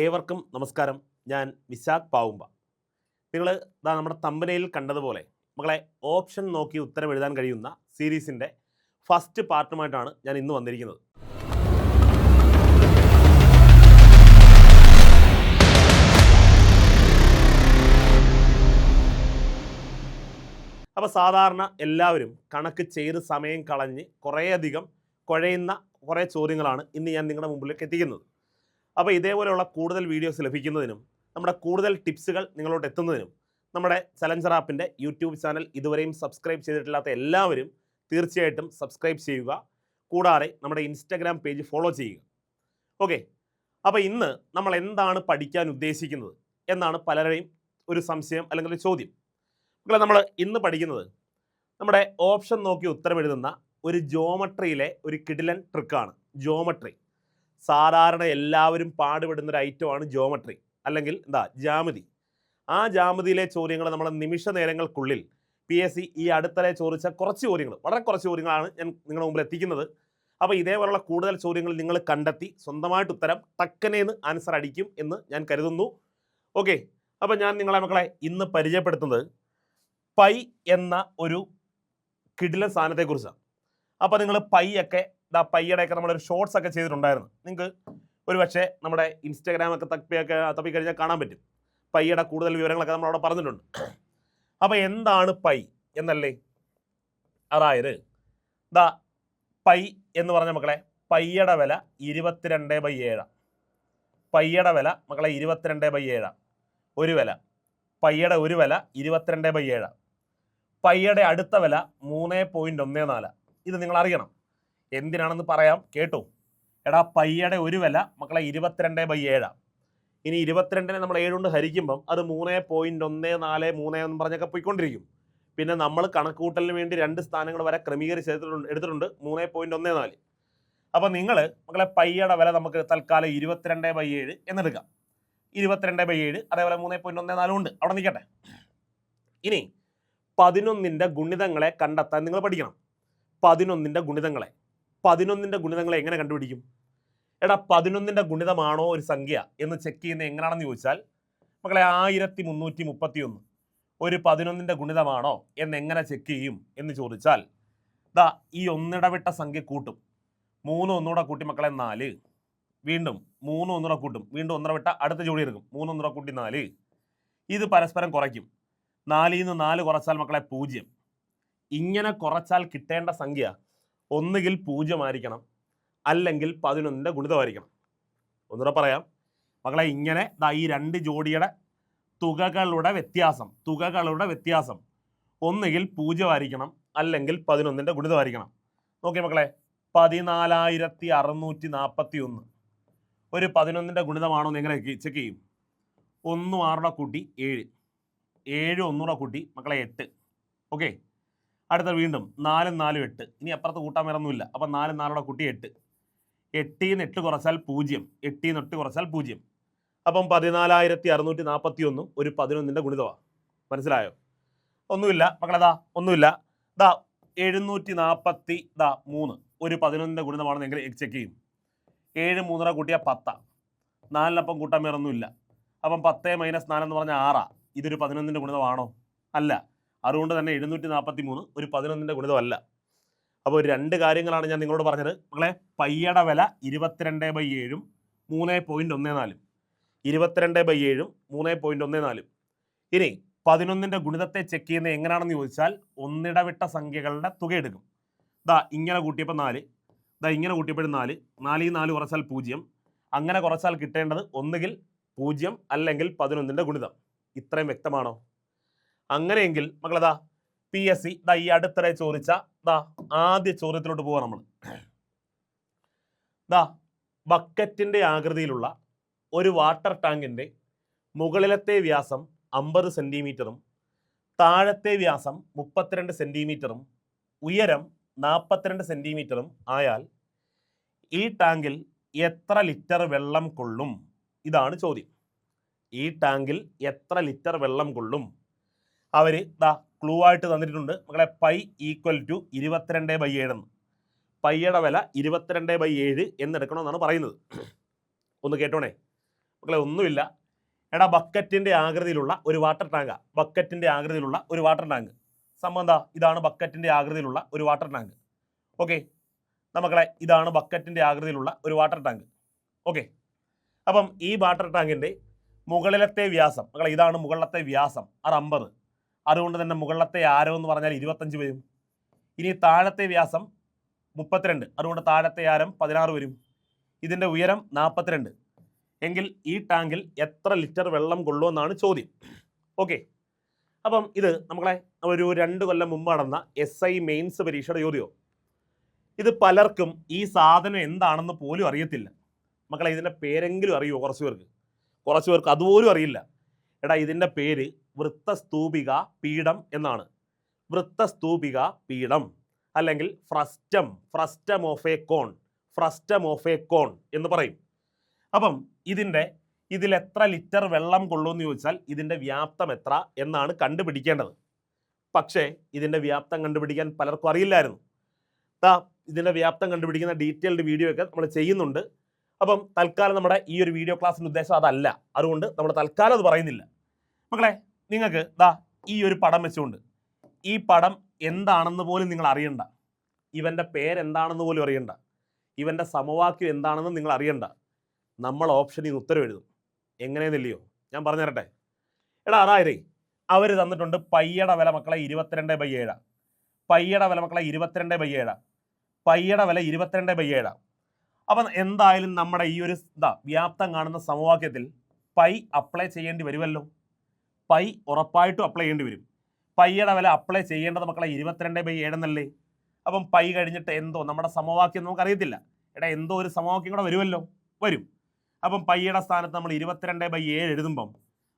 ഏവർക്കും നമസ്കാരം. ഞാൻ വിശാഖ് പാവുമ്പ. നിങ്ങൾ ഇതാ നമ്മുടെ തമ്പനയിൽ കണ്ടതുപോലെ മകളെ ഓപ്ഷൻ നോക്കി ഉത്തരം എഴുതാൻ കഴിയുന്ന സീരീസിന്റെ ഫസ്റ്റ് പാർട്ടുമായിട്ടാണ് ഞാൻ ഇന്ന് വന്നിരിക്കുന്നത്. അപ്പോൾ സാധാരണ എല്ലാവരും കണക്ക് ചെയ്ത് സമയം കളഞ്ഞ് കുറേയധികം കുഴയുന്ന കുറേ ചോദ്യങ്ങളാണ് ഇന്ന് ഞാൻ നിങ്ങളുടെ മുമ്പിലേക്ക് എത്തിക്കുന്നത്. അപ്പോൾ ഇതേപോലെയുള്ള കൂടുതൽ വീഡിയോസ് ലഭിക്കുന്നതിനും നമ്മുടെ കൂടുതൽ ടിപ്സുകൾ നിങ്ങളോട് എത്തുന്നതിനും നമ്മുടെ ചലഞ്ചർ ആപ്പിന്റെ യൂട്യൂബ് ചാനൽ ഇതുവരെയും സബ്സ്ക്രൈബ് ചെയ്തിട്ടില്ലാത്ത എല്ലാവരും തീർച്ചയായിട്ടും സബ്സ്ക്രൈബ് ചെയ്യുക. കൂടാതെ നമ്മുടെ ഇൻസ്റ്റാഗ്രാം പേജ് ഫോളോ ചെയ്യുക. ഓക്കെ അപ്പോൾ ഇന്ന് നമ്മൾ എന്താണ് പഠിക്കാൻ ഉദ്ദേശിക്കുന്നത് എന്നാണ് പലരുടെയും ഒരു സംശയം അല്ലെങ്കിൽ ഒരു ചോദ്യം. മക്കളെ നമ്മൾ ഇന്ന് പഠിക്കുന്നത് നമ്മുടെ ഓപ്ഷൻ നോക്കി ഉത്തരം എഴുതുന്ന ഒരു ജോമട്രിയിലെ ഒരു കിടിലൻ ട്രിക്കാണ് ജോമട്രി സാധാരണ എല്ലാവരും പാടുപെടുന്ന ഒരു ഐറ്റമാണ് ജോമട്രി അല്ലെങ്കിൽ എന്താ ജാമിതി ആ ജാമിതിയിലെ ചോദ്യങ്ങൾ നമ്മൾ നിമിഷ നേരങ്ങൾക്കുള്ളിൽ പി എസ് സി ഈ അടുത്തിടെ ചോദിച്ച കുറച്ച് ചോദ്യങ്ങൾ വളരെ കുറച്ച് ചോദ്യങ്ങളാണ് ഞാൻ നിങ്ങളുടെ മുമ്പിൽ എത്തിക്കുന്നത്. അപ്പോൾ ഇതേപോലുള്ള കൂടുതൽ ചോദ്യങ്ങൾ നിങ്ങൾ കണ്ടെത്തി സ്വന്തമായിട്ട് ഉത്തരം ടക്കനേന്ന് ആൻസർ അടിക്കും എന്ന് ഞാൻ കരുതുന്നു. ഓക്കെ അപ്പോൾ ഞാൻ നിങ്ങളെ മക്കളെ ഇന്ന് പരിചയപ്പെടുത്തുന്നത് പൈ എന്ന ഒരു കിടിലൻ സാധനത്തെക്കുറിച്ചാണ്. അപ്പോൾ നിങ്ങൾ പൈ ഒക്കെ ഇതാ പയ്യടെയൊക്കെ നമ്മളൊരു ഷോർട്സ് ഒക്കെ ചെയ്തിട്ടുണ്ടായിരുന്നു. നിങ്ങൾക്ക് ഒരു പക്ഷേ നമ്മുടെ ഇൻസ്റ്റാഗ്രാമൊക്കെ തപ്പിയൊക്കെ തപ്പി കഴിഞ്ഞാൽ കാണാൻ പറ്റും. പയ്യയുടെ കൂടുതൽ വിവരങ്ങളൊക്കെ നമ്മൾ അവിടെ പറഞ്ഞിട്ടുണ്ട്. അപ്പോൾ എന്താണ് പൈ എന്നല്ലേ? അതായത് ദാ പൈ എന്ന് പറഞ്ഞ മക്കളെ പയ്യയുടെ വില ഇരുപത്തിരണ്ട് ബൈ ഏഴാണ് പയ്യയുടെ വില മക്കളെ ഇരുപത്തിരണ്ട് ബൈ ഏഴാണ് ഒരു വില. പയ്യയുടെ ഒരു വില ഇരുപത്തിരണ്ട് ബൈ ഏഴാണ് പയ്യയുടെ അടുത്ത വില മൂന്ന് പോയിന്റ് ഒന്ന് നാല്. ഇത് നിങ്ങൾ അറിയണം എന്തിനാണെന്ന് പറയാം? കേട്ടോ. എടാ പയ്യയുടെ ഒരു വില മക്കളെ ഇരുപത്തിരണ്ട് ബൈ ഏഴാണ് ഇനി ഇരുപത്തിരണ്ടിനെ നമ്മൾ ഏഴ് കൊണ്ട് ഹരിക്കുമ്പം അത് മൂന്ന് പോയിന്റ് ഒന്ന് നാല് മൂന്ന് എന്ന് പറഞ്ഞൊക്കെ പോയിക്കൊണ്ടിരിക്കും. പിന്നെ നമ്മൾ കണക്കൂട്ടലിന് വേണ്ടി രണ്ട് സ്ഥാനങ്ങൾ വരെ ക്രമീകരിച്ച് എടുത്തിട്ടുണ്ട്. എടുത്തിട്ടുണ്ട് മൂന്ന് പോയിന്റ് ഒന്ന് നാല്. അപ്പോൾ നിങ്ങൾ മക്കളെ പയ്യയുടെ വില നമുക്ക് തൽക്കാലം ഇരുപത്തിരണ്ട് ബൈ ഏഴ് എന്നെടുക്കാം. ഇരുപത്തിരണ്ട് ബൈ ഏഴ് അതേപോലെ മൂന്ന് പോയിന്റ് ഒന്ന് നാലും ഉണ്ട്. അവിടെ നിൽക്കട്ടെ. ഇനി പതിനൊന്നിന്റെ ഗുണിതങ്ങളെ കണ്ടെത്താൻ നിങ്ങൾ പഠിക്കണം. പതിനൊന്നിന്റെ ഗുണിതങ്ങളെ. പതിനൊന്നിന്റെ ഗുണിതങ്ങൾ എങ്ങനെ കണ്ടുപിടിക്കും? എടാ പതിനൊന്നിന്റെ ഗുണിതമാണോ ഒരു സംഖ്യ? എന്ന് ചെക്ക് ചെയ്യുന്ന എങ്ങനെയാണെന്ന് ചോദിച്ചാൽ മക്കളെ ആയിരത്തി മുന്നൂറ്റി മുപ്പത്തി ഒന്ന് ഒരു പതിനൊന്നിന്റെ ഗുണിതമാണോ എന്ന് എങ്ങനെ ചെക്ക് ചെയ്യും എന്ന് ചോദിച്ചാൽ ദാ ഈ ഒന്നിടവിട്ട സംഖ്യ കൂട്ടും. മൂന്ന് ഒന്നുകൂടെ കൂട്ടി മക്കളെ നാല്. വീണ്ടും മൂന്ന് ഒന്നുകൂടെ കൂട്ടും. വീണ്ടും ഒന്നര വിട്ട അടുത്ത ജോഡി എടുക്കും. മൂന്ന് ഒന്നുകൂടെ കൂട്ടി നാല്. ഇത് പരസ്പരം കുറയ്ക്കും. നാലിൽ നിന്ന് നാല് കുറച്ചാൽ മക്കളെ പൂജ്യം. ഇങ്ങനെ കുറച്ചാൽ കിട്ടേണ്ട സംഖ്യ ഒന്നുകിൽ പൂജ്യമായിരിക്കണം അല്ലെങ്കിൽ പതിനൊന്നിന്റെ ഗുണിതമായിരിക്കണം. ഒന്നുകൂടെ പറയാം. മക്കളെ ഇങ്ങനെ ദാ ഈ രണ്ട് ജോഡിയുടെ തുകകളുടെ വ്യത്യാസം തുകകളുടെ വ്യത്യാസം ഒന്നുകിൽ പൂജ്യമായിരിക്കണം അല്ലെങ്കിൽ പതിനൊന്നിന്റെ ഗുണിതമായിരിക്കണം. നോക്കി മക്കളെ പതിനാലായിരത്തി അറുന്നൂറ്റി നാൽപ്പത്തി ഒന്ന് ഒരു പതിനൊന്നിന്റെ ഗുണിതമാണോ എങ്ങനെ ചെക്ക് ചെയ്യും? ഒന്നും ആറുടെ കൂട്ടി ഏഴ്. ഏഴ് ഒന്നുകൂടെ കൂട്ടി മക്കളെ എട്ട്. ഓക്കെ? അടുത്ത വീണ്ടും നാലും നാലും എട്ട്. ഇനി അപ്പുറത്ത് കൂട്ടാൻ വരൊന്നുമില്ല അപ്പം നാലും നാലോടെ കൂട്ടി എട്ട്. എട്ടിൽ നിന്ന് എട്ട് കുറച്ചാൽ പൂജ്യം. എട്ടിൽ നിന്ന് എട്ട് കുറച്ചാൽ പൂജ്യം. അപ്പം പതിനാലായിരത്തി അറുന്നൂറ്റി നാൽപ്പത്തി ഒന്നും ഒരു പതിനൊന്നിന്റെ ഗുണിതമാണ് മനസ്സിലായോ? ഒന്നുമില്ല. മക്കളെതാ ഒന്നുമില്ല. ദാ എഴുന്നൂറ്റി നാൽപ്പത്തി ദാ മൂന്ന്. ഒരു പതിനൊന്നിന്റെ ഗുണിതമാണെന്ന് എങ്ങനെ ചെക്ക് ചെയ്യും. ഏഴ് മൂന്നര കൂട്ടിയാൽ പത്താ. നാലിനപ്പം കൂട്ടാൻ വേറൊന്നുമില്ല. അപ്പം പത്ത് മൈനസ് നാലെന്ന് പറഞ്ഞാൽ ആറാ. ഇതൊരു പതിനൊന്നിന്റെ ഗുണിതമാണോ? അല്ല. അതുകൊണ്ട് തന്നെ എഴുന്നൂറ്റി നാൽപ്പത്തി മൂന്ന് ഒരു പതിനൊന്നിന്റെ ഗുണിതമല്ല. അപ്പോൾ രണ്ട് കാര്യങ്ങളാണ് ഞാൻ നിങ്ങളോട് പറഞ്ഞത്. മക്കളെ പയ്യട വില ഇരുപത്തിരണ്ട് ബൈ ഏഴും മൂന്ന് പോയിന്റ് ഒന്ന് നാലും. ഇരുപത്തിരണ്ട് ബൈ ഏഴും മൂന്ന് പോയിന്റ് ഒന്ന് നാലും. ഇനി പതിനൊന്നിന്റെ ഗുണിതത്തെ ചെക്ക് ചെയ്യുന്നത് എങ്ങനെയാണെന്ന് ചോദിച്ചാൽ ഒന്നിടവിട്ട സംഖ്യകളുടെ തുക എടുക്കും. ദാ ഇങ്ങനെ കൂട്ടിയപ്പോൾ നാല്. ദാ ഇങ്ങനെ കൂട്ടിയപ്പോഴും നാല്. നാലിൽ നാല് കുറച്ചാൽ പൂജ്യം. അങ്ങനെ കുറച്ചാൽ കിട്ടേണ്ടത് ഒന്നുകിൽ പൂജ്യം അല്ലെങ്കിൽ പതിനൊന്നിന്റെ ഗുണിതം. ഇത്രയും വ്യക്തമാണോ? അങ്ങനെയെങ്കിൽ മക്കളതാ പി എസ് സി ദാ ഈ അടുത്തിടെ ചോദിച്ച ദാ ആദ്യ ചോദ്യത്തിലോട്ട് പോവാ നമ്മൾ ദാ ബക്കറ്റിന്റെ ആകൃതിയിലുള്ള ഒരു വാട്ടർ ടാങ്കിന്റെ മുകളിലത്തെ വ്യാസം അമ്പത് സെന്റിമീറ്ററും താഴത്തെ വ്യാസം മുപ്പത്തിരണ്ട് സെന്റിമീറ്ററും ഉയരം നാൽപ്പത്തിരണ്ട് സെന്റിമീറ്ററും ആയാൽ ഈ ടാങ്കിൽ എത്ര ലിറ്റർ വെള്ളം കൊള്ളും? ഇതാണ് ചോദ്യം. ഈ ടാങ്കിൽ എത്ര ലിറ്റർ വെള്ളം കൊള്ളും? അവർ ദാ ക്ലൂ ആയിട്ട് തന്നിട്ടുണ്ട്. മക്കളെ പൈ ഈക്വൽ ടു ഇരുപത്തിരണ്ട് ബൈ ഏഴെന്ന് പൈയുടെ വില ഇരുപത്തിരണ്ട് ബൈ ഏഴ് എന്നെടുക്കണമെന്നാണ് പറയുന്നത്. ഒന്ന് കേട്ടോണേ? മക്കളെ ഒന്നുമില്ല. എടാ ബക്കറ്റിന്റെ ആകൃതിയിലുള്ള ഒരു വാട്ടർ ടാങ്കാ ബക്കറ്റിന്റെ ആകൃതിയിലുള്ള ഒരു വാട്ടർ ടാങ്ക് എന്താ? ഇതാണ് ബക്കറ്റിന്റെ ആകൃതിയിലുള്ള ഒരു വാട്ടർ ടാങ്ക് ഓക്കെ? നമ്മളെ ഇതാണ് ബക്കറ്റിന്റെ ആകൃതിയിലുള്ള ഒരു വാട്ടർ ടാങ്ക് ഓക്കെ? അപ്പം ഈ വാട്ടർ ടാങ്കിന്റെ മുകളിലത്തെ വ്യാസം മക്കളെ ഇതാണ് മുകളിലത്തെ വ്യാസം അത് അമ്പത്. അതുകൊണ്ട് തന്നെ മുകളിലത്തെ ആരോ എന്ന് പറഞ്ഞാൽ ഇരുപത്തഞ്ച് വരും. ഇനി താഴത്തെ വ്യാസം മുപ്പത്തിരണ്ട്. അതുകൊണ്ട് താഴത്തെ ആരം പതിനാറ് വരും. ഇതിന്റെ ഉയരം നാൽപ്പത്തിരണ്ട് എങ്കിൽ ഈ ടാങ്കിൽ എത്ര ലിറ്റർ വെള്ളം കൊള്ളുമെന്നാണ് ചോദ്യം. ഓക്കെ. അപ്പം ഇത് നമ്മളെ ഒരു രണ്ട് കൊല്ലം മുമ്പ് നടന്ന എസ് ഐ മെയിൻസ് പരീക്ഷയുടെ ചോദ്യമോ? ഇത് പലർക്കും ഈ സാധനം എന്താണെന്ന് പോലും അറിയത്തില്ല. മക്കളെ ഇതിന്റെ പേരെങ്കിലും അറിയുമോ കുറച്ച് പേർക്ക്? കുറച്ച് പേർക്ക് അതുപോലും അറിയില്ല. എടാ ഇതിന്റെ പേര് വൃത്തസ്തൂപിക പീഠം എന്നാണ്. വൃത്തസ്തൂപിക പീഠം അല്ലെങ്കിൽ frustum frustum of a cone frustum of a cone എന്ന് പറയും. അപ്പം ഇതിന്റെ ഇതിൽ എത്ര ലിറ്റർ വെള്ളം കൊള്ളുമെന്ന് ചോദിച്ചാൽ ഇതിന്റെ വ്യാപ്തം എത്ര എന്നാണ് കണ്ടുപിടിക്കേണ്ടത്. പക്ഷേ ഇതിന്റെ വ്യാപ്തം കണ്ടുപിടിക്കാൻ പലർക്കും അറിയില്ലായിരുന്നു. ദാ ഇതിന്റെ വ്യാപ്തം കണ്ടുപിടിക്കുന്ന ഡീറ്റെയിൽഡ് വീഡിയോ ഒക്കെ നമ്മൾ ചെയ്യുന്നുണ്ട്. അപ്പം തൽക്കാലം നമ്മുടെ ഈ ഒരു വീഡിയോ ക്ലാസ്സിന്റെ ഉദ്ദേശം അതല്ല. അതുകൊണ്ട് നമ്മൾ തൽക്കാലം അത് പറയുന്നില്ല. മക്കളെ നിങ്ങൾക്ക് ദാ ഈ ഒരു പടം വെച്ചുകൊണ്ട് ഈ പടം എന്താണെന്ന് പോലും നിങ്ങൾ അറിയണ്ട. ഇവന്റെ പേരെന്താണെന്ന് പോലും അറിയണ്ട. ഇവന്റെ സമവാക്യം എന്താണെന്ന് നിങ്ങൾ അറിയണ്ട. നമ്മൾ ഓപ്ഷനിൽ നിന്ന് ഉത്തരം എഴുതും. എങ്ങനെയെന്നില്ലയോ ഞാൻ പറഞ്ഞു തരട്ടെ. എടാ അതായത് അവർ തന്നിട്ടുണ്ട് പയ്യയുടെ വില മക്കളെ ഇരുപത്തിരണ്ട് ബൈ ഏഴാ. പയ്യയുടെ വില മക്കളെ ഇരുപത്തിരണ്ട് ബൈ ഏഴാ. പയ്യയുടെ വില ഇരുപത്തിരണ്ട് ബൈ ഏഴാ. അപ്പം എന്തായാലും നമ്മുടെ ഈ ഒരു ഇതാ വ്യാപ്തം കാണുന്ന സമവാക്യത്തിൽ പൈ അപ്ലൈ ചെയ്യേണ്ടി വരുമല്ലോ. പൈ ഉറപ്പായിട്ടും അപ്ലൈ ചെയ്യേണ്ടി വരും. പയ്യയുടെ വില അപ്ലൈ ചെയ്യേണ്ടത് മക്കളെ ഇരുപത്തിരണ്ട് ബൈ ഏഴെന്നല്ലേ അപ്പം പൈ കഴിഞ്ഞിട്ട് എന്തോ നമ്മുടെ സമവാക്യം നമുക്കറിയത്തില്ല എടാ എന്തോ ഒരു സമവാക്യം കൂടെ വരുമല്ലോ? വരും. അപ്പം പയ്യയുടെ സ്ഥാനത്ത് നമ്മൾ ഇരുപത്തിരണ്ട് ബൈ ഏഴ് എഴുതുമ്പം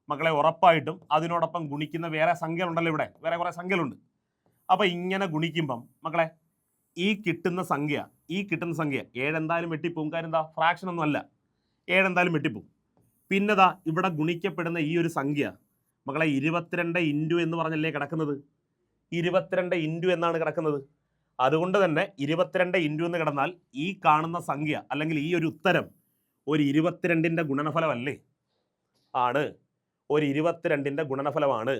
മക്കളെ ഉറപ്പായിട്ടും അതിനോടൊപ്പം ഗുണിക്കുന്ന വേറെ സംഖ്യകളുണ്ടല്ലോ ഇവിടെ. വേറെ കുറേ സംഖ്യകളുണ്ട്. അപ്പം ഇങ്ങനെ ഗുണിക്കുമ്പം മക്കളെ ഈ കിട്ടുന്ന സംഖ്യ ഈ കിട്ടുന്ന സംഖ്യ ഏഴെന്തായാലും വെട്ടിപ്പോവും. കാര്യം എന്താ? ഫ്രാക്ഷൻ ഒന്നും അല്ല. ഏഴെന്തായാലും വെട്ടിപ്പോവും. പിന്നെതാ ഇവിടെ ഗുണിക്കപ്പെടുന്ന ഈ ഒരു സംഖ്യ മക്കളെ ഇരുപത്തിരണ്ട് ഇന്റു എന്ന് പറഞ്ഞല്ലേ കിടക്കുന്നത്? ഇരുപത്തിരണ്ട് ഇന്റു എന്നാണ് കിടക്കുന്നത്. അതുകൊണ്ട് തന്നെ ഇരുപത്തിരണ്ട് ഇന്റു എന്ന് കിടന്നാൽ ഈ കാണുന്ന സംഖ്യ അല്ലെങ്കിൽ ഈ ഒരു ഉത്തരം ഒരു ഇരുപത്തിരണ്ടിന്റെ ഗുണനഫലമല്ലേ? ആണ്. ഒരു ഇരുപത്തിരണ്ടിന്റെ ഗുണനഫലമാണ്.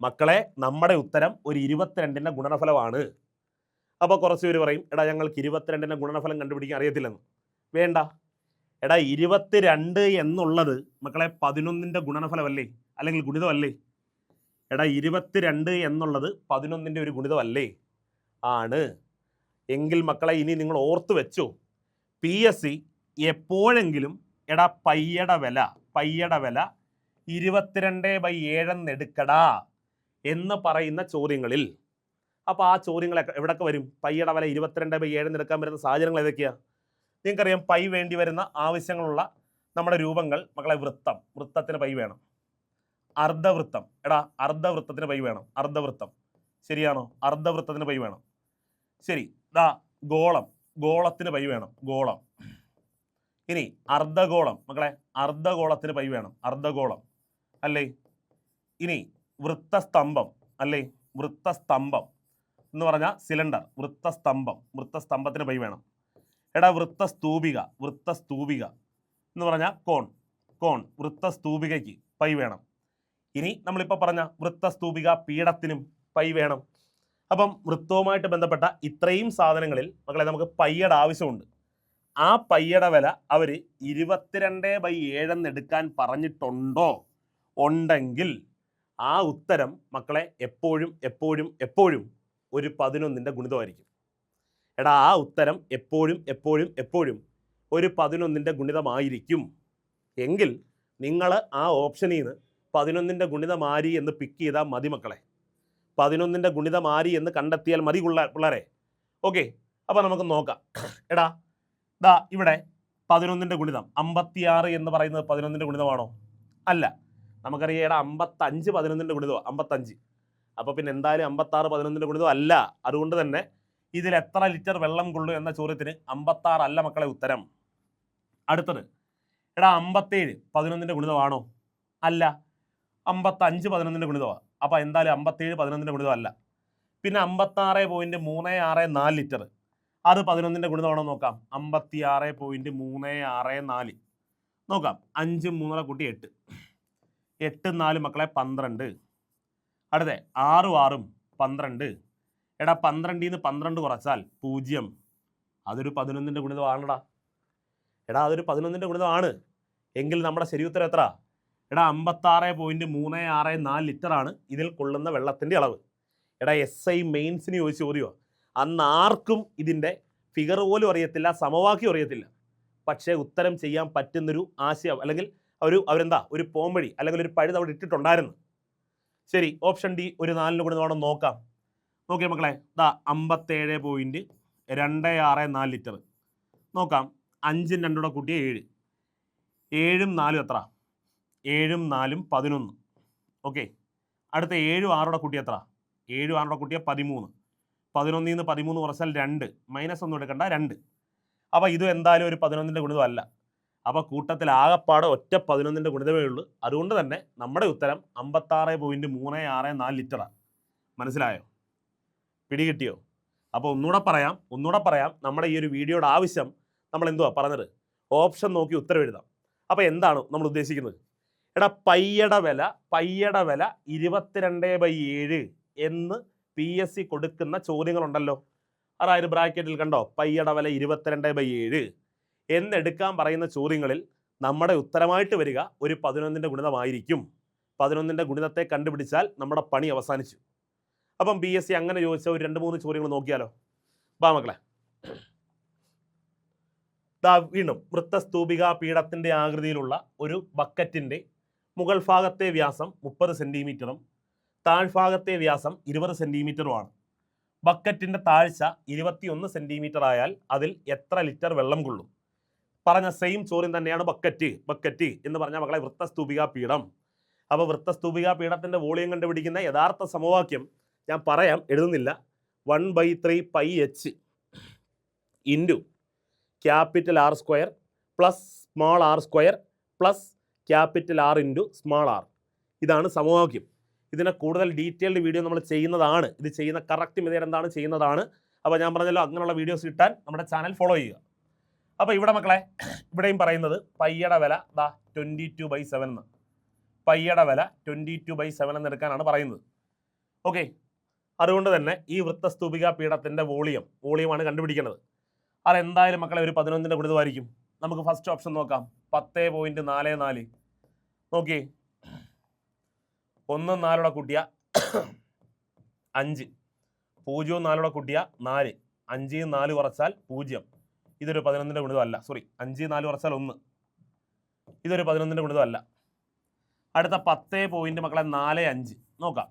മക്കളെ നമ്മുടെ ഉത്തരം ഒരു ഇരുപത്തിരണ്ടിന്റെ ഗുണനഫലമാണ്. അപ്പോൾ കുറച്ച് പേര് പറയും എടാ ഞങ്ങൾക്ക് ഇരുപത്തിരണ്ടിന്റെ ഗുണനഫലം കണ്ടുപിടിക്കാൻ അറിയത്തില്ലെന്ന്. വേണ്ട. എടാ ഇരുപത്തിരണ്ട് എന്നുള്ളത് മക്കളെ പതിനൊന്നിന്റെ ഗുണനഫലമല്ലേ? അല്ലെങ്കിൽ ഗുണിതമല്ലേ? എടാ ഇരുപത്തിരണ്ട് എന്നുള്ളത് പതിനൊന്നിന്റെ ഒരു ഗുണിതമല്ലേ? ആണ്. എങ്കിൽ മക്കളെ ഇനി നിങ്ങൾ ഓർത്ത് വെച്ചോ. പി എസ് സി എപ്പോഴെങ്കിലും എടാ പയ്യട വില പയ്യട വില ഇരുപത്തിരണ്ട് ബൈ ഏഴെന്ന് എടുക്കടാ എന്ന് പറയുന്ന ചോദ്യങ്ങളിൽ. അപ്പോൾ ആ ചോദ്യങ്ങൾ എവിടൊക്കെ വരും? പയ്യട വില ഇരുപത്തിരണ്ട് ബൈ ഏഴെന്ന് എടുക്കാൻ വരുന്ന സാഹചര്യങ്ങൾ ഏതൊക്കെയാണ് നിങ്ങൾക്കറിയാം പൈ വേണ്ടി വരുന്ന ആവശ്യങ്ങളുള്ള നമ്മുടെ രൂപങ്ങൾ മക്കളെ വൃത്തം. വൃത്തത്തിന് പൈ വേണം. അർദ്ധവൃത്തം. എടാ അർദ്ധവൃത്തത്തിന് പൈ വേണം. അർദ്ധവൃത്തം. ശരിയാണോ? അർദ്ധവൃത്തത്തിന് പൈ വേണം. ശരി ദാ ഗോളം. ഗോളത്തിന് പൈ വേണം. ഗോളം. ഇനി അർദ്ധഗോളം. മക്കളെ അർദ്ധഗോളത്തിന് പൈ വേണം. അർദ്ധഗോളം. അല്ലേ? ഇനി വൃത്തസ്തംഭം. അല്ലേ? വൃത്തസ്തംഭം. എന്ന് പറഞ്ഞാൽ സിലിണ്ടർ. വൃത്തസ്തംഭം. വൃത്തസ്തംഭത്തിന് പൈ വേണം. എടാ വൃത്തസ്തൂപിക. വൃത്തസ്തൂപിക. എന്ന് പറഞ്ഞാൽ കോൺ. കോൺ. വൃത്തസ്തൂപികയ്ക്ക് പൈ വേണം. ഇനി നമ്മളിപ്പോൾ പറഞ്ഞ വൃത്തസ്തൂപിക പീഠത്തിനും പൈ വേണം. അപ്പം വൃത്തവുമായിട്ട് ബന്ധപ്പെട്ട ഇത്രയും സാധനങ്ങളിൽ മക്കളെ നമുക്ക് പയ്യയുടെ ആവശ്യമുണ്ട്. ആ പയ്യയുടെ വില അവർ ഇരുപത്തിരണ്ട് ബൈ ഏഴെന്ന് എടുക്കാൻ പറഞ്ഞിട്ടുണ്ടോ? ഉണ്ടെങ്കിൽ ആ ഉത്തരം മക്കളെ എപ്പോഴും എപ്പോഴും എപ്പോഴും ഒരു പതിനൊന്നിന്റെ ഗുണിതമായിരിക്കും. എടാ ആ ഉത്തരം എപ്പോഴും എപ്പോഴും എപ്പോഴും ഒരു പതിനൊന്നിന്റെ ഗുണിതമായിരിക്കും. എങ്കിൽ നിങ്ങൾ ആ ഓപ്ഷനിൽ നിന്ന് പതിനൊന്നിന്റെ ഗുണിതമാരി എന്ന് പിക്ക് ചെയ്താൽ മതി മക്കളെ. പതിനൊന്നിന്റെ ഗുണിതമാരി എന്ന് കണ്ടെത്തിയാൽ മതി പിള്ളേ പിള്ളേരെ. ഓക്കെ അപ്പോൾ നമുക്ക് നോക്കാം. എടാ ദാ ഇവിടെ പതിനൊന്നിന്റെ ഗുണിതം. അമ്പത്തിയാറ് എന്ന് പറയുന്നത് പതിനൊന്നിന്റെ ഗുണിതമാണോ? അല്ല. നമുക്കറിയാം എടാ അമ്പത്തഞ്ച് പതിനൊന്നിന്റെ ഗുണിതോ അമ്പത്തഞ്ച്. അപ്പോൾ പിന്നെ എന്തായാലും അമ്പത്താറ് പതിനൊന്നിന്റെ ഗുണിതം അല്ല. അതുകൊണ്ട് തന്നെ ഇതിൽ എത്ര ലിറ്റർ വെള്ളം കൊള്ളും എന്ന ചോദ്യത്തിന് അമ്പത്താറ് അല്ല മക്കളെ ഉത്തരം. അടുത്തത് എടാ അമ്പത്തേഴ് പതിനൊന്നിന്റെ ഗുണിതമാണോ? അല്ല. അമ്പത്തഞ്ച് പതിനൊന്നിന്റെ ഗുണിതമാണ് അപ്പോൾ എന്തായാലും അമ്പത്തേഴ് പതിനൊന്നിന്റെ ഗുണിതമല്ല. പിന്നെ അമ്പത്താറ് പോയിന്റ് മൂന്ന് ആറ് നാല് ലിറ്റർ. അത് പതിനൊന്നിന്റെ ഗുണിതമാണോ നോക്കാം. അമ്പത്തി ആറ് പോയിന്റ് മൂന്ന് ആറ് നാല്. നോക്കാം. അഞ്ചും മൂന്നര കൂട്ടി എട്ട്. എട്ട് നാല് മക്കളെ പന്ത്രണ്ട്. അടുത്ത ആറും ആറും പന്ത്രണ്ട്. എടാ പന്ത്രണ്ടിൽ നിന്ന് പന്ത്രണ്ട് കുറച്ചാൽ പൂജ്യം. അതൊരു പതിനൊന്നിന്റെ ഗുണിതമാണടാ എടാ അതൊരു പതിനൊന്നിന്റെ ഗുണിതമാണ്. എങ്കിൽ നമ്മുടെ ശരി ഉത്തരം എത്ര എടാ അമ്പത്താറ് പോയിന്റ് മൂന്ന് ആറ് നാല് ലിറ്ററാണ് ഇതിൽ കൊള്ളുന്ന വെള്ളത്തിന്റെ അളവ്. എടാ എസ് ഐ മെയിൻസിന് ചോദിച്ച ചോദ്യമാണ് അന്ന് ആർക്കും ഇതിന്റെ ഫിഗർ പോലും അറിയത്തില്ല സമവാക്യം അറിയത്തില്ല. പക്ഷേ ഉത്തരം ചെയ്യാൻ പറ്റുന്നൊരു ആശയം അല്ലെങ്കിൽ ഒരു അവരെന്താ ഒരു പോംവഴി അല്ലെങ്കിൽ ഒരു പഴുത് അവിടെ ഇട്ടിട്ടുണ്ടായിരുന്നു. ശരി ഓപ്ഷൻ ഡി ഒരു നാലിന് കൂടി നമ്മുടെ നോക്കാം. നോക്കിയ മക്കളെ ദാ അമ്പത്തേഴ് പോയിന്റ് രണ്ട് ആറ് നാല് ലിറ്റർ. നോക്കാം അഞ്ചും രണ്ടൂടെ കൂട്ടിയ ഏഴ്. ഏഴും നാലും എത്ര ഏഴും നാലും പതിനൊന്ന്. ഓക്കെ. അടുത്ത ഏഴും ആറോടെ കുട്ടി എത്ര? ഏഴും ആറോടെ കൂട്ടിയ പതിമൂന്ന്. പതിനൊന്നിൽ നിന്ന് പതിമൂന്ന് കുറച്ചാൽ രണ്ട്. മൈനസ് ഒന്നും എടുക്കണ്ട രണ്ട്. അപ്പോൾ ഇത് എന്തായാലും ഒരു പതിനൊന്നിന്റെ ഗുണിതമല്ല അപ്പോൾ കൂട്ടത്തിൽ ആകപ്പാടെ ഒറ്റ പതിനൊന്നിന്റെ ഗുണിതമേ ഉള്ളൂ. അതുകൊണ്ട് തന്നെ നമ്മുടെ ഉത്തരം അമ്പത്താറ് പോയിന്റ് മൂന്ന് ആറ് നാല് ലിറ്ററാണ് മനസ്സിലായോ? പിടികിട്ടിയോ? അപ്പോൾ ഒന്നുകൂടെ പറയാം ഒന്നുകൂടെ പറയാം. നമ്മുടെ ഈ ഒരു വീഡിയോയുടെ ആവശ്യം നമ്മൾ എന്തുവാ? പറഞ്ഞത്. ഓപ്ഷൻ നോക്കി ഉത്തരം എഴുതാം. അപ്പോൾ എന്താണ് നമ്മൾ ഉദ്ദേശിക്കുന്നത്? എടാ പയ്യട വില പയ്യട വില ഇരുപത്തിരണ്ട് ബൈ ഏഴ് എന്ന് പി എസ് സി കൊടുക്കുന്ന ചോദ്യങ്ങളുണ്ടല്ലോ. അതായത് ബ്രാക്കറ്റിൽ കണ്ടോ? പയ്യട വില ഇരുപത്തിരണ്ട് ബൈ ഏഴ് എന്നെടുക്കാൻ പറയുന്ന ചോദ്യങ്ങളിൽ നമ്മുടെ ഉത്തരമായിട്ട് വരിക ഒരു പതിനൊന്നിന്റെ ഗുണിതമായിരിക്കും. പതിനൊന്നിന്റെ ഗുണിതത്തെ കണ്ടുപിടിച്ചാൽ നമ്മുടെ പണി അവസാനിച്ചു. അപ്പം പി എസ് സി അങ്ങനെ ചോദിച്ച ഒരു രണ്ട് മൂന്ന് ചോദ്യങ്ങൾ നോക്കിയാലോ? ബാ മക്കളെ. വീണ്ടും വൃത്തസ്തൂപിക പീഠത്തിന്റെ ആകൃതിയിലുള്ള ഒരു ബക്കറ്റിന്റെ മുകൾ ഭാഗത്തെ വ്യാസം മുപ്പത് സെന്റിമീറ്ററും താഴ്ഭാഗത്തെ വ്യാസം ഇരുപത് സെന്റിമീറ്ററുമാണ് ബക്കറ്റിന്റെ താഴ്ച ഇരുപത്തിയൊന്ന് സെന്റിമീറ്റർ ആയാൽ അതിൽ എത്ര ലിറ്റർ വെള്ളം കൊള്ളും? പറഞ്ഞ സെയിം ചോദ്യം തന്നെയാണ് ബക്കറ്റ്. ബക്കറ്റ് എന്ന് പറഞ്ഞാൽ മകളെ വൃത്തസ്തൂപിക പീഠം. അപ്പോൾ വൃത്തസ്തൂപിക പീഠത്തിന്റെ വോളിയം കണ്ടുപിടിക്കുന്ന യഥാർത്ഥ സമവാക്യം ഞാൻ പറയാം എഴുതുന്നില്ല. One by three pi H into capital R square plus small R square plus capital R into small R. ഇതാണ് സമവാക്യം. ഇതിനെ കൂടുതൽ ഡീറ്റെയിൽഡ് വീഡിയോ നമ്മൾ ചെയ്യുന്നതാണ്. ഇത് ചെയ്യുന്ന കറക്റ്റ് മെത്തേഡ് എന്താണ്? ചെയ്യുന്നതാണ്. അപ്പോൾ ഞാൻ പറഞ്ഞല്ലോ അങ്ങനെയുള്ള വീഡിയോസ് കിട്ടാൻ നമ്മുടെ ചാനൽ ഫോളോ ചെയ്യുക. അപ്പോൾ ഇവിടെ മക്കളെ ഇവിടെയും പറയുന്നത് പയ്യയുടെ വില ദാ ട്വന്റി ടു ബൈ സെവൻ എന്ന്. പയ്യയുടെ വില ട്വന്റി ടു ബൈ സെവൻ എന്ന് എടുക്കാനാണ് പറയുന്നത്. ഓക്കെ. അതുകൊണ്ട് തന്നെ ഈ വൃത്തസ്തൂപിക പീഠത്തിന്റെ വോളിയം വോളിയമാണ് കണ്ടുപിടിക്കേണ്ടത്. അതെന്തായാലും മക്കളെ ഒരു പതിനൊന്നിന്റെ ഗുണിതമായിരിക്കും. നമുക്ക് ഫസ്റ്റ് ഓപ്ഷൻ നോക്കാം. പത്ത് പോയിന്റ് നാല് നാല്. നോക്കി ഒന്ന് നാലോടെ കൂട്ടിയ അഞ്ച്. പൂജ്യവും നാലോടെ കൂട്ടിയ നാല്. അഞ്ച് നാല് കുറച്ചാൽ പൂജ്യം. ഇതൊരു പതിനൊന്നിന്റെ ഗുണിതമല്ല. സോറി അഞ്ച് നാല് കുറച്ചാൽ ഒന്ന്. ഇതൊരു പതിനൊന്നിന്റെ ഗുണിതമല്ല. അടുത്ത പത്ത് പോയിന്റ് മക്കളെ നാല് അഞ്ച്. നോക്കാം.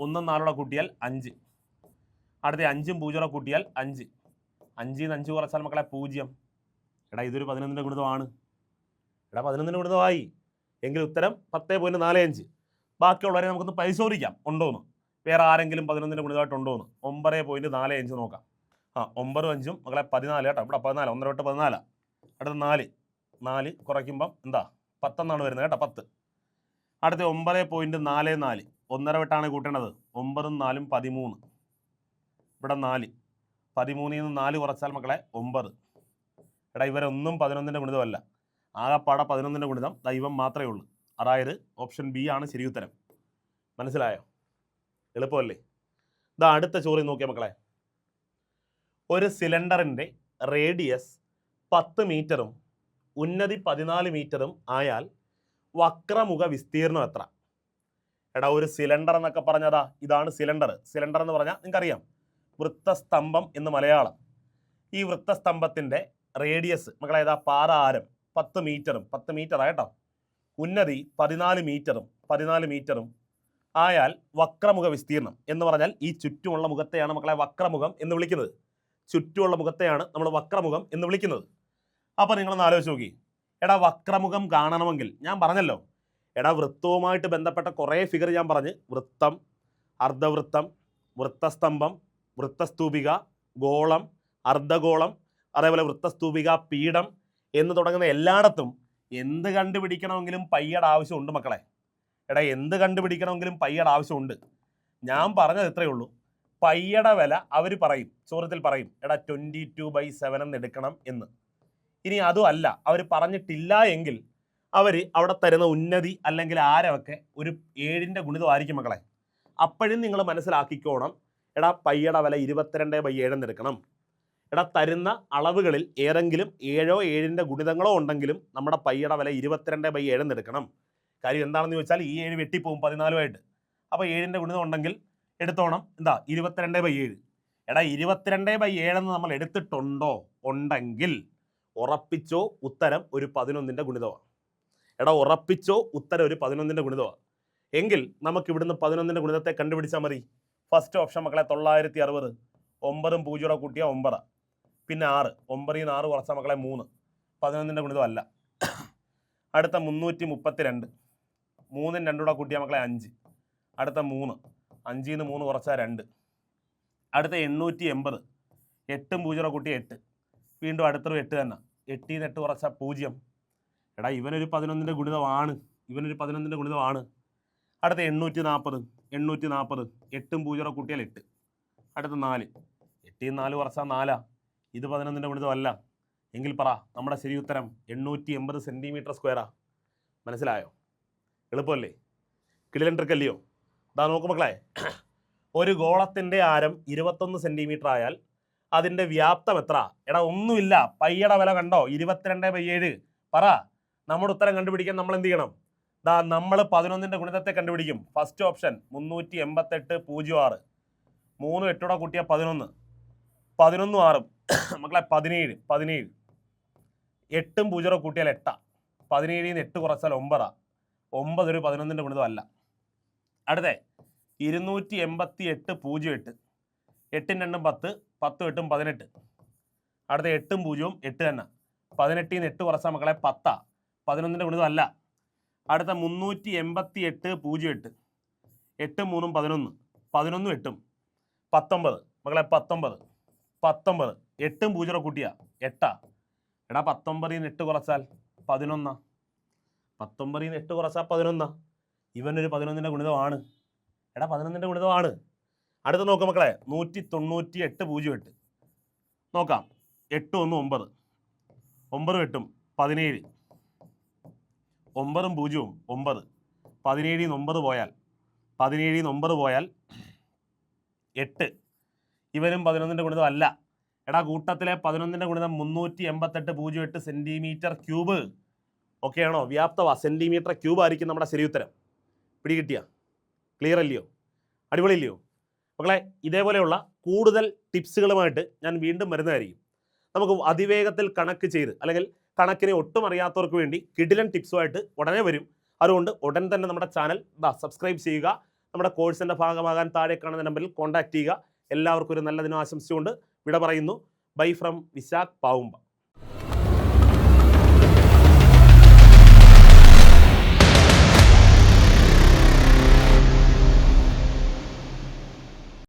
ഒന്നും നാലോടെ കൂട്ടിയാൽ അഞ്ച്. അടുത്ത അഞ്ചും പൂജ്യം കൂട്ടിയാൽ അഞ്ച്. അഞ്ചിൽ നിന്ന് അഞ്ച് കുറച്ചാൽ മക്കളെ പൂജ്യം. എടാ ഇതൊരു പതിനൊന്നിന്റെ ഗുണിതമാണ് എടാ പതിനൊന്നിന്റെ ഗുണിതമായി. എങ്കിൽ ഉത്തരം പത്ത് പോയിന്റ് നാല് അഞ്ച്. ബാക്കിയുള്ളവരെ നമുക്കൊന്ന് പരിശോധിക്കാം. ഉണ്ടോന്ന് വേറെ ആരെങ്കിലും പതിനൊന്നിന്റെ ഗുണിതമായിട്ട് ഉണ്ടോന്ന് ഒമ്പത് പോയിന്റ് നാല് അഞ്ച് നോക്കാം. ആ ഒമ്പതും അഞ്ചും മകളെ പതിനാല് കേട്ടോ. ഇവിടെ പതിനാല് ഒന്നര തൊട്ട് പതിനാലാണ് അടുത്ത നാല്. നാല് കുറയ്ക്കുമ്പം എന്താ? പത്തെന്നാണ് വരുന്നത് കേട്ടോ പത്ത്. അടുത്ത ഒമ്പത് പോയിന്റ് നാല് നാല്. ഒന്നര വട്ടാണ് കൂട്ടേണ്ടത്. ഒമ്പതും നാലും പതിമൂന്ന്. ഇവിടെ നാല്. പതിമൂന്നിൽ നിന്ന് നാല് കുറച്ചാൽ മക്കളെ ഒമ്പത്. എടാ ഇവരൊന്നും പതിനൊന്നിന്റെ ഗുണിതമല്ല. ആകെപ്പാടെ പതിനൊന്നിന്റെ ഗുണിതം ദൈവം മാത്രമേ ഉള്ളൂ. അതായത് ഓപ്ഷൻ ബി ആണ് ശരി ഉത്തരം. മനസ്സിലായോ? എളുപ്പമല്ലേ? ഇതാ അടുത്ത ചോറി നോക്കിയ മക്കളെ. ഒരു സിലിണ്ടറിന്റെ റേഡിയസ് പത്ത് മീറ്ററും ഉന്നതി പതിനാല് മീറ്ററും ആയാൽ വക്രമുഖ വിസ്തീർണം എത്ര? എടാ ഒരു സിലിണ്ടർ എന്നൊക്കെ പറഞ്ഞതാ ഇതാണ് സിലിണ്ടർ. സിലിണ്ടർ എന്ന് പറഞ്ഞാൽ നിങ്ങൾക്കറിയാം. വൃത്തസ്തംഭം എന്ന് മലയാളം. ഈ വൃത്തസ്തംഭത്തിന്റെ റേഡിയസ് മക്കളെ ഏതാ പാറ ആരം. പത്ത് മീറ്ററും പത്ത് മീറ്റർ ആയിട്ടോ ഉന്നതി പതിനാല് മീറ്ററും പതിനാല് മീറ്ററും ആയാൽ വക്രമുഖ വിസ്തീർണം എന്ന് പറഞ്ഞാൽ ഈ ചുറ്റുമുള്ള മുഖത്തെയാണ് മക്കളെ വക്രമുഖം എന്ന് വിളിക്കുന്നത്. ചുറ്റുമുള്ള മുഖത്തെയാണ് നമ്മൾ വക്രമുഖം എന്ന് വിളിക്കുന്നത്. അപ്പോൾ നിങ്ങളൊന്ന് ആലോചിച്ച് നോക്കി. എടാ വക്രമുഖം കാണണമെങ്കിൽ ഞാൻ പറഞ്ഞല്ലോ. എടാ വൃത്തവുമായിട്ട് ബന്ധപ്പെട്ട കുറേ ഫിഗർ ഞാൻ പറഞ്ഞ്. വൃത്തം അർദ്ധവൃത്തം വൃത്തസ്തംഭം വൃത്തസ്തൂപിക ഗോളം അർദ്ധഗോളം അതേപോലെ വൃത്തസ്തൂപിക പീഠം എന്ന് തുടങ്ങുന്ന എല്ലായിടത്തും എന്ത് കണ്ടുപിടിക്കണമെങ്കിലും പയ്യയുടെ ആവശ്യമുണ്ട് മക്കളെ. എടാ എന്ത് കണ്ടുപിടിക്കണമെങ്കിലും പയ്യയുടെ ആവശ്യമുണ്ട്. ഞാൻ പറഞ്ഞത് ഇത്രയേ ഉള്ളൂ. പയ്യയുടെ വില അവർ പറയും ചോദ്യത്തിൽ പറയും എടാ ട്വന്റി ടു ബൈ സെവൻ എന്ന് എടുക്കണം എന്ന്. ഇനി അതും അല്ല. അവർ പറഞ്ഞിട്ടില്ല എങ്കിൽ അവർ അവിടെ തരുന്ന ഉന്നതി അല്ലെങ്കിൽ ആരമൊക്കെ ഒരു ഏഴിന്റെ ഗുണിതമായിരിക്കും മക്കളെ. അപ്പോഴും നിങ്ങൾ മനസ്സിലാക്കിക്കോണം. എടാ പയ്യട വില ഇരുപത്തിരണ്ട് ബൈ ഏഴെന്ന് എടുക്കണം. എടാ തരുന്ന അളവുകളിൽ ഏതെങ്കിലും ഏഴോ ഏഴിന്റെ ഗുണിതങ്ങളോ ഉണ്ടെങ്കിലും നമ്മുടെ പയ്യുടെ വില ഇരുപത്തിരണ്ട് ബൈ ഏഴെന്ന് എടുക്കണം. കാര്യം എന്താണെന്ന് ചോദിച്ചാൽ ഈ ഏഴ് വെട്ടിപ്പോവും പതിനാലുമായിട്ട്. അപ്പോൾ ഏഴിന്റെ ഗുണിതം ഉണ്ടെങ്കിൽ എടുത്തോണം. എന്താ? ഇരുപത്തിരണ്ട് ബൈ ഏഴ്. എടാ ഇരുപത്തിരണ്ട് ബൈ ഏഴെന്ന് നമ്മൾ എടുത്തിട്ടുണ്ടോ? ഉണ്ടെങ്കിൽ ഉറപ്പിച്ചോ ഉത്തരം ഒരു പതിനൊന്നിന്റെ ഗുണിതമാണ് എടാ ഉറപ്പിച്ചോ ഉത്തരം ഒരു പതിനൊന്നിന്റെ ഗുണിതമാണ് എങ്കിൽ നമുക്ക് ഇവിടുന്ന് പതിനൊന്നിന്റെ ഗുണിതത്തെ കണ്ടുപിടിച്ചാൽ മതി. ഫസ്റ്റ് ഓപ്ഷൻ മക്കളെ തൊള്ളായിരത്തി അറുപത്. ഒമ്പതും പൂജ്യം കൂട്ടിയ ഒമ്പത്. പിന്നെ ആറ്. ഒമ്പതിൽ നിന്ന് ആറ് കുറച്ച മക്കളെ മൂന്ന്. പതിനൊന്നിന്റെ ഗുണിതം അല്ല. അടുത്ത മുന്നൂറ്റി മുപ്പത്തി രണ്ട് മൂന്നും രണ്ടും കൂടെ കൂട്ടിയ മക്കളെ അഞ്ച്. അടുത്ത മൂന്ന്. അഞ്ചിൽ നിന്ന് മൂന്ന് കുറച്ചാൽ രണ്ട്. അടുത്ത എണ്ണൂറ്റി എൺപത്. എട്ടും പൂജ്യം കൂട്ടിയ എട്ട്. വീണ്ടും അടുത്തൊരു എട്ട് തന്നെ. എട്ടിൽ നിന്ന് എട്ട് കുറച്ചാൽ പൂജ്യം. എടാ ഇവനൊരു പതിനൊന്നിന്റെ ഗുണിതമാണ്. ഇവനൊരു പതിനൊന്നിന്റെ ഗുണിതമാണ്. അടുത്ത എണ്ണൂറ്റി നാൽപ്പത് എണ്ണൂറ്റി നാൽപ്പത് എട്ടും പൂജ്യം കൂട്ടിയാൽ എട്ട്. അടുത്ത നാല്. എട്ടിൽ നിന്ന് നാല് കുറച്ചാൽ നാലാ. ഇത് പതിനൊന്നിന്റെ ഗുണിതമല്ല എങ്കിൽ പറ നമ്മുടെ ശരി ഉത്തരം എണ്ണൂറ്റി എൺപത് സെന്റിമീറ്റർ സ്ക്വയറാ. മനസ്സിലായോ? എളുപ്പമല്ലേ? കിളിലൻ ട്രിക്ക് അല്ലയോ ഇതാ നോക്ക് മക്കളെ. ഒരു ഗോളത്തിന്റെ ആരം ഇരുപത്തൊന്ന് സെന്റിമീറ്റർ ആയാൽ അതിന്റെ വ്യാപ്തം എത്ര? എടാ ഒന്നുമില്ല. പയ്യയുടെ വില കണ്ടോ? ഇരുപത്തിരണ്ട് ബൈ ഏഴ്. പറ നമ്മുടെ ഉത്തരം കണ്ടുപിടിക്കാൻ നമ്മൾ എന്ത് ചെയ്യണം? ദാ നമ്മൾ പതിനൊന്നിന്റെ ഗുണിതത്തെ കണ്ടുപിടിക്കും. ഫസ്റ്റ് ഓപ്ഷൻ മുന്നൂറ്റി എൺപത്തെട്ട് പൂജ്യം ആറ്. മൂന്ന് എട്ടോടെ കൂട്ടിയ പതിനൊന്ന്. പതിനൊന്നും ആറും. മക്കളെ പതിനേഴ് പതിനേഴ്. എട്ടും പൂജറോ കൂട്ടിയാൽ എട്ടാ. പതിനേഴിൽ നിന്ന് എട്ട് കുറച്ചാൽ ഒമ്പതാ. ഒമ്പത് ഒരു പതിനൊന്നിന്റെ ഗുണിതമല്ല. അടുത്തേ ഇരുന്നൂറ്റി എൺപത്തി എട്ട് പൂജ്യം എട്ട്. എട്ടും രണ്ടും പത്ത് പത്തും എട്ടും പതിനെട്ട്. അടുത്ത എട്ടും പൂജ്യവും എട്ട് തന്നെ. പതിനെട്ടിൽ നിന്ന് എട്ട് കുറച്ചാൽ മക്കളെ പത്താ. പതിനൊന്നിന്റെ ഗുണിതമല്ല. അടുത്ത മുന്നൂറ്റി എൺപത്തി എട്ട് പൂജ്യം എട്ട്. എട്ടും മൂന്നും പതിനൊന്ന്. പതിനൊന്നും എട്ടും. പത്തൊമ്പത്. മക്കളെ പത്തൊമ്പത്. പത്തൊമ്പത്. എട്ടും പൂജ്യം കൂട്ടിയ. എട്ടാ. എടാ പത്തൊമ്പതിൽ നിന്ന് എട്ട് കുറച്ചാൽ പതിനൊന്നാ. പത്തൊമ്പതിൽ നിന്ന് എട്ട് കുറച്ചാൽ പതിനൊന്നാ. ഇവനൊരു പതിനൊന്നിന്റെ ഗുണിതമാണ്. എടാ പതിനൊന്നിന്റെ ഗുണിതമാണ്. അടുത്ത് നോക്കാം മക്കളെ. നൂറ്റി തൊണ്ണൂറ്റി എട്ട് പൂജ്യം എട്ട്. നോക്കാം. എട്ട് ഒന്ന് ഒമ്പത്. ഒമ്പതും എട്ടും പതിനേഴ്. ഒമ്പതും പൂജ്യവും ഒമ്പത്. പതിനേഴിൽ നിന്ന് ഒമ്പത് പോയാൽ പതിനേഴിൽ നിന്ന് ഒമ്പത് പോയാൽ എട്ട്. ഇവനും പതിനൊന്നിന്റെ ഗുണിതം അല്ല. എടാ കൂട്ടത്തിലെ പതിനൊന്നിന്റെ ഗുണിതം മുന്നൂറ്റി എൺപത്തെട്ട് പൂജ്യം എട്ട് സെന്റിമീറ്റർ ക്യൂബ്. ഓക്കെ ആണോ? വ്യാപ്തവാ. സെന്റിമീറ്റർ ക്യൂബ് ആയിരിക്കും നമ്മുടെ ശരി ഉത്തരം പിടികിട്ടിയ? ക്ലിയർ അല്ലയോ? അടിപൊളി അടിപൊളിയില്ലയോ? മക്കളെ ഇതേപോലെയുള്ള കൂടുതൽ ടിപ്സുകളുമായിട്ട് ഞാൻ വീണ്ടും വരുന്നതായിരിക്കും. നമുക്ക് അതിവേഗത്തിൽ കണക്ക് ചെയ്ത് അല്ലെങ്കിൽ കണക്കിനെ ഒട്ടും അറിയാത്തവർക്ക് വേണ്ടി കിടിലൻ ടിപ്സുമായിട്ട് ഉടനെ വരും. അതുകൊണ്ട് ഉടൻ തന്നെ നമ്മുടെ ചാനൽ സബ്സ്ക്രൈബ് ചെയ്യുക. നമ്മുടെ കോഴ്സിന്റെ ഭാഗമാകാൻ താഴെ കാണുന്ന നമ്പറിൽ കോൺടാക്ട് ചെയ്യുക. എല്ലാവർക്കും ഒരു നല്ല ദിനം ആശംസിച്ചുകൊണ്ട് വിട പറയുന്നു. Bye from Vishakh Pavumba.